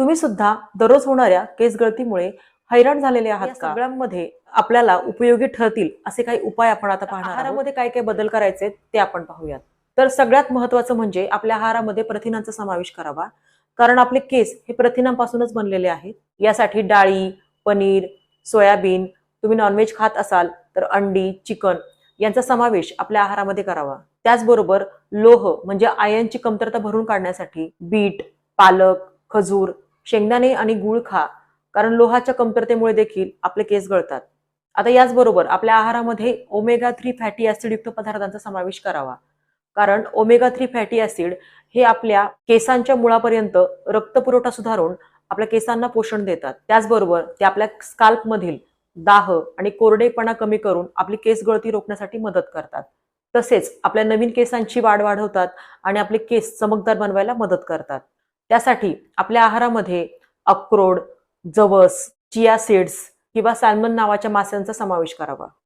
तुम्ही सुद्धा दररोज होणाऱ्या केस गळतीमुळे हैराण झालेले आहात का? सगळ्यांमध्ये आपल्याला उपयोगी ठरतील असे काही उपाय आपण आता पाहणार आहारामध्ये काय काय बदल करायचे ते आपण पाहूयात. तर सगळ्यात महत्वाचं म्हणजे आपल्या आहारामध्ये प्रथिनांचा समावेश करावा. कारण आपले केस हे प्रथिनांपासूनच बनलेले आहेत. यासाठी डाळी पनीर सोयाबीन तुम्ही नॉनव्हेज खात असाल तर अंडी चिकन यांचा समावेश आपल्या आहारामध्ये करावा. त्याचबरोबर लोह म्हणजे आयनची कमतरता भरून काढण्यासाठी बीट पालक खजूर शेंगदाणे आणि गुळ खा कारण लोहाच्या कमतरतेमुळे देखील आपले केस गळतात. आता याचबरोबर आपल्या आहारामध्ये ओमेगा थ्री फॅटी ऍसिडयुक्त पदार्थांचा समावेश करावा. कारण ओमेगा थ्री फॅटी ऍसिड हे आपल्या केसांच्या मुळापर्यंत रक्तपुरवठा सुधारून आपल्या केसांना पोषण देतात. त्याचबरोबर ते आपल्या स्काल्पमधील दाह आणि कोरडेपणा कमी करून आपली केस गळती रोखण्यासाठी मदत करतात. तसेच आपल्या नवीन केसांची वाढ वाढवतात आणि आपले केस चमकदार बनवायला मदत करतात. त्यासाठी आपल्या आहारामध्ये अक्रोड जवस चिया सीड्स किंवा सॅल्मन नावाच्या माशांचा समावेश करावा.